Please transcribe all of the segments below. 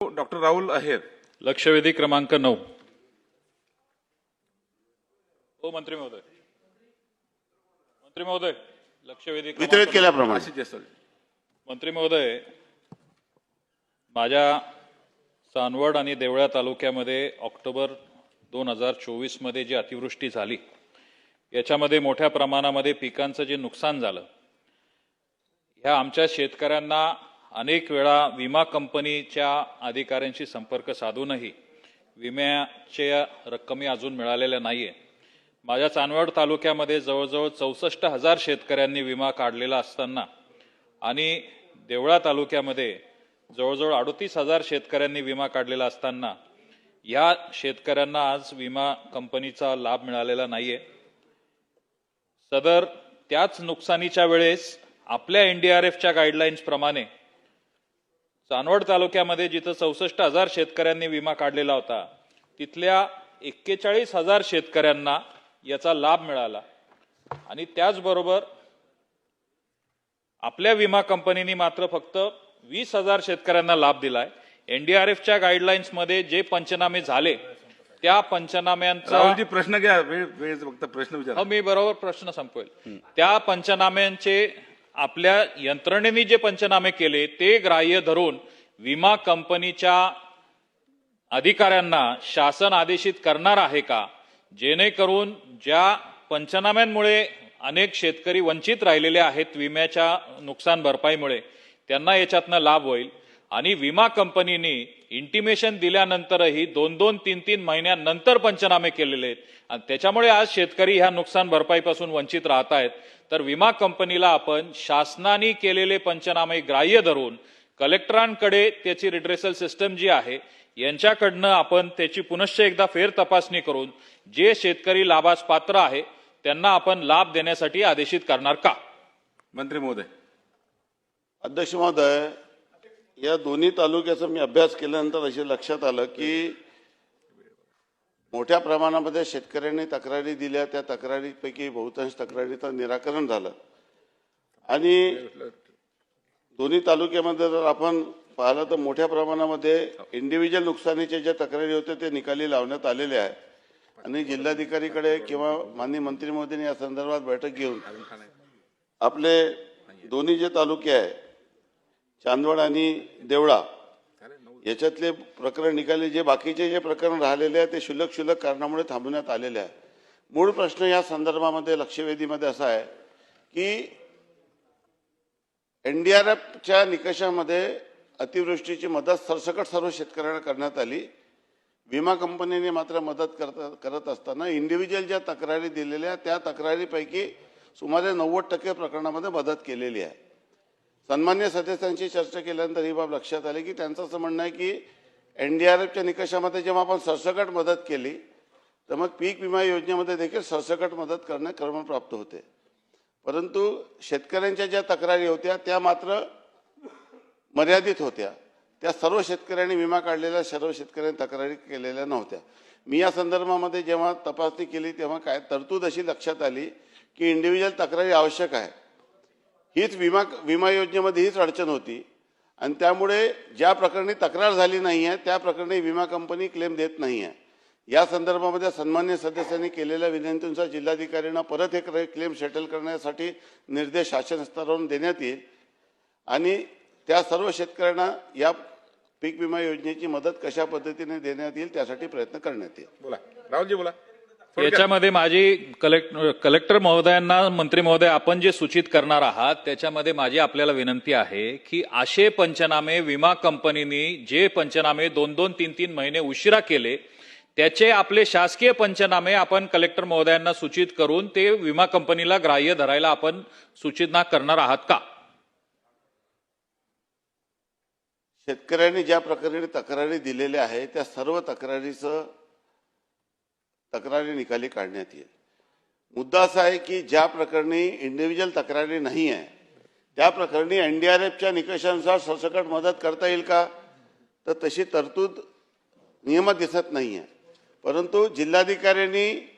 Doctor Rahul अहेर लक्षवेधी क्रमांक नऊ. हो मंत्री महोदय. मंत्री महोदय लक्षवेधी क्रमांक वितरित. केल्याप्रमाणे. मंत्री महोदय माझ्या चांदवड आणि देवळा तालुक्यामध्ये ऑक्टोबर दोन हजार चोवीसमध्ये जी अतिवृष्टी झाली याच्यामध्ये मोठ्या प्रमाणामध्ये पिकांचं जे नुकसान झालं ह्या आमच्या शेतकऱ्यांना अनेक वेळा विमा कंपनीच्या अधिकाऱ्यांशी संपर्क साधूनही विम्याच्या रक्कमी अजून मिळालेल्या नाही आहे माझ्या चांदवड तालुक्यामध्ये जवळजवळ चौसष्ट हजार शेतकऱ्यांनी विमा काढलेला असताना आणि देवळा तालुक्यामध्ये जवळजवळ अडतीस हजार शेतकऱ्यांनी विमा काढलेला असताना या शेतकऱ्यांना आज विमा कंपनीचा लाभ मिळालेला नाही आहे सदर त्याच नुकसानीच्या वेळेस आपल्या एन डी आर एफच्या प्रमाणे चांदवड तालुक्यामध्ये जिथं चौसष्ट हजार शेतकऱ्यांनी विमा काढलेला होता तिथल्या एक्केचाळीस हजार शेतकऱ्यांना याचा लाभ मिळाला. आणि त्याचबरोबर आपल्या विमा कंपनीने मात्र फक्त वीस हजार शेतकऱ्यांना लाभ दिलाय. एनडीआरएफच्या गाईडलाईन्समध्ये जे पंचनामे झाले त्या पंचनाम्यांचा प्रश्न घ्या. वेळ वेळ फक्त प्रश्न विचारा. हो मी बरोबर प्रश्न संपवेल. त्या पंचनाम्यांचे आपल्या यंत्रणेने जे पंचनामे केले ते ग्राह्य धरून विमा कंपनीच्या अधिकाऱ्यांना शासन आदेशित करणार आहे का? जेणेकरून ज्या पंचनाम्यांमुळे अनेक शेतकरी वंचित राहिलेले आहेत विम्याच्या नुकसान भरपाईमुळे त्यांना याच्यातनं लाभ होईल. आणि विमा कंपनीने इंटिमेशन दिल्यानंतरही दोन दोन तीन तीन महिन्यानंतर पंचनामे केलेले आहेत. आणि त्याच्यामुळे आज शेतकरी ह्या नुकसान भरपाईपासून वंचित राहत आहेत. तर विमा कंपनीला आपण शासनाने केलेले पंचनामे ग्राह्य धरून कलेक्टरांकडे त्याची रिड्रेसल सिस्टम जी आहे यांच्याकडनं आपण त्याची पुनश्च एकदा फेर तपासणी करून जे शेतकरी लाभास पात्र आहे त्यांना आपण लाभ देण्यासाठी आदेशित करणार का? मंत्री महोदय. अध्यक्ष महोदय या दोन्ही तालुक्याचा मी अभ्यास केल्यानंतर असे लक्षात आलं की मोठ्या प्रमाणामध्ये शेतकऱ्यांनी तक्रारी दिल्या त्या तक्रारीपैकी बहुतांश तक्रारीचं निराकरण झालं. आणि दोन्ही तालुक्यामध्ये जर आपण पाहिलं तर मोठ्या प्रमाणामध्ये इंडिव्हिज्युअल नुकसानीच्या ज्या तक्रारी होत्या ते निकाली लावण्यात आलेले आहे आणि जिल्हाधिकारीकडे किंवा माननीय मंत्री मोदींनी या संदर्भात बैठक घेऊन आपले दोन्ही जे तालुके आहे चांदवड आणि देवळा याच्यातले प्रकरण निकाले जे बाकीचे जे प्रकरण राहिलेले आहे ते शुल्लक शुल्लक कारणामुळे थांबवण्यात आलेले आहे. मूळ प्रश्न या संदर्भामध्ये लक्षवेधीमध्ये असा आहे की एनडीआरएफच्या निकषामध्ये अतिवृष्टीची मदत सरसकट सर्व शेतकऱ्यांना करण्यात आली. विमा कंपनीने मात्र मदत करत करत असताना इंडिव्हिज्युअल ज्या तक्रारी दिलेल्या त्या तक्रारीपैकी सुमारे नव्वद टक्के प्रकरणामध्ये मदत केलेली आहे. सन्मान्य सदस्यांशी चर्चा केल्यानंतर ही बाब लक्षात आली की त्यांचं असं म्हणणं आहे की एन डी आर एफच्या निकषामध्ये जेव्हा आपण सरसकट मदत केली तर मग पीक विमा योजनेमध्ये देखील सरसकट मदत करणे क्रमप्राप्त होते. परंतु शेतकऱ्यांच्या ज्या तक्रारी होत्या त्या मात्र मर्यादित होत्या. त्या सर्व शेतकऱ्यांनी विमा काढलेल्या सर्व शेतकऱ्यांनी तक्रारी केलेल्या नव्हत्या. मी या संदर्भामध्ये जेव्हा तपासणी केली तेव्हा काय तरतूद अशी लक्षात आली की इंडिव्हिज्युअल तक्रारी आवश्यक आहे. हीच विमा विमा योजनेमध्ये हीच अडचण होती. आणि त्यामुळे ज्या प्रकरणी तक्रार झाली नाही आहे त्या प्रकरणी विमा कंपनी क्लेम देत नाही आहे या संदर्भामध्ये सन्मान्य सदस्यांनी केलेल्या विनंतीनुसार जिल्हाधिकाऱ्यांना परत हे क्र- क्लेम सेटल करण्यासाठी निर्देश शासन स्तरावरून देण्यात येईल. आणि त्या सर्व शेतकऱ्यांना या पीक विमा योजनेची मदत कशा पद्धतीने देण्यात येईल त्यासाठी प्रयत्न करण्यात येईल. बोला. राहुलजी बोला. याच्यामध्ये माझी कलेक्ट कलेक्टर महोदयांना मंत्री महोदय आपण जे सूचित करणार आहात त्याच्यामध्ये माझी आपल्याला विनंती आहे की असे पंचनामे विमा कंपनीने जे पंचनामे दोन दोन तीन तीन महिने उशिरा केले त्याचे आपले शासकीय पंचनामे आपण कलेक्टर महोदयांना सूचित करून ते विमा कंपनीला ग्राह्य धरायला आपण सूचना करणार आहात का? शेतकऱ्यांनी ज्या प्रकारे तक्रारी दिलेल्या आहेत त्या सर्व तक्रारीचं तक्रारी निकाली काढण्यात येईल. मुद्दा असा आहे की ज्या प्रकरणी इंडिव्हिज्युअल तक्रारी नाही आहे त्या प्रकरणी एन डी आर एफच्या निकषानुसार सरसकट मदत करता येईल का? तर तशी तरतूद नियमात दिसत नाही आहे. परंतु जिल्हाधिकाऱ्यांनी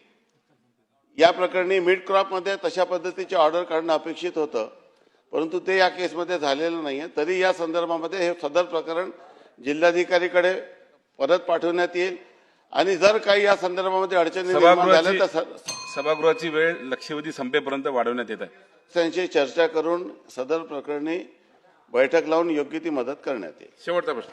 या प्रकरणी मिड क्रॉपमध्ये तशा पद्धतीचे ऑर्डर काढणं अपेक्षित होतं. परंतु ते या केसमध्ये झालेलं नाही आहे. तरी या संदर्भामध्ये हे सदर प्रकरण जिल्हाधिकारीकडे परत पाठवण्यात येईल. आणि जर काही या संदर्भामध्ये अडचणी निर्माण झाल्या तर सभागृहाची वेळ लक्षवेधी संपेपर्यंत वाढवण्यात येत आहे. सदस्यांशी चर्चा करून सदर प्रकरणी बैठक लावून योग्य ती मदत करण्यात येईल. शेवटचा प्रश्न.